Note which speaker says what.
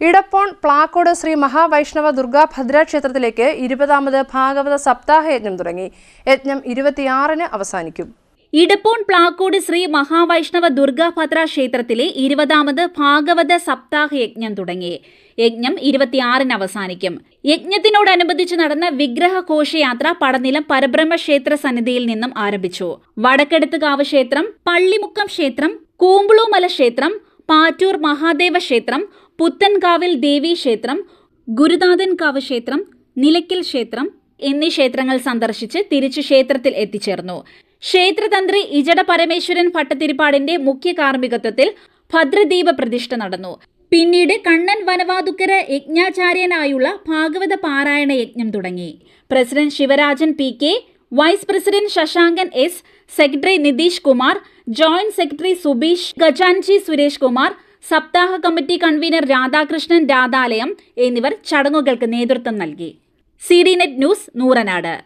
Speaker 1: ഇടപ്പോൺ പ്ലാക്കോട് ശ്രീ മഹാവൈഷ്ണവ ദുർഗാ ഭദ്ര ക്ഷേത്രത്തിലേക്ക് ഇരുപതാമത് ഭാഗവത സപ്താഹ യജ്ഞം തുടങ്ങി. യജ്ഞം ഇരുപത്തിയാറിന് അവസാനിക്കും.
Speaker 2: ഇടപ്പോൺ പ്ലാക്കോട് ശ്രീ മഹാവൈഷ്ണവ ദുർഗാഭദ്ര ക്ഷേത്രത്തിലെ ഇരുപതാമത് ഭാഗവത സപ്താഹ യജ്ഞം തുടങ്ങി. യജ്ഞം ഇരുപത്തിയാറിന് അവസാനിക്കും. യജ്ഞത്തിനോടനുബന്ധിച്ച് നടന്ന വിഗ്രഹ ഘോഷയാത്ര പടനിലം പരബ്രഹ്മ ക്ഷേത്ര സന്നിധിയിൽ നിന്നും ആരംഭിച്ചു. വടക്കെടുത്തുകാവ് ക്ഷേത്രം പള്ളിമുക്കം ക്ഷേത്രം കൂമ്പളൂമല ക്ഷേത്രം പാറ്റൂർ മഹാദേവ ക്ഷേത്രം പുത്തൻകാവിൽ ദേവി ക്ഷേത്രം ഗുരുനാഥൻകാവ് ക്ഷേത്രം നിലയ്ക്കൽ ക്ഷേത്രം എന്നീ ക്ഷേത്രങ്ങൾ സന്ദർശിച്ച് തിരിച്ചു ക്ഷേത്രത്തിൽ എത്തിച്ചേർന്നു. ക്ഷേത്രതന്ത്രി ഇജട പരമേശ്വരൻ ഭട്ടതിരിപ്പാടിന്റെ മുഖ്യ കാർമ്മികത്വത്തിൽ ഭദ്രദീപ പ്രതിഷ്ഠ നടന്നു. പിന്നീട് കണ്ണൻ വനവാതുക്കര യജ്ഞാചാര്യനായുള്ള ഭാഗവത പാരായണ യജ്ഞം തുടങ്ങി. President Sivarajan P K vice president Sasankan S secretary Nitish Kumar joint secretary Subeesh Gajanji Suresh Kumar സപ്താഹ കമ്മിറ്റി കൺവീനർ രാധാകൃഷ്ണൻ രാധാലയം എന്നിവർ ചടങ്ങുകൾക്ക് നേതൃത്വം നൽകി. C D net news Nooranad.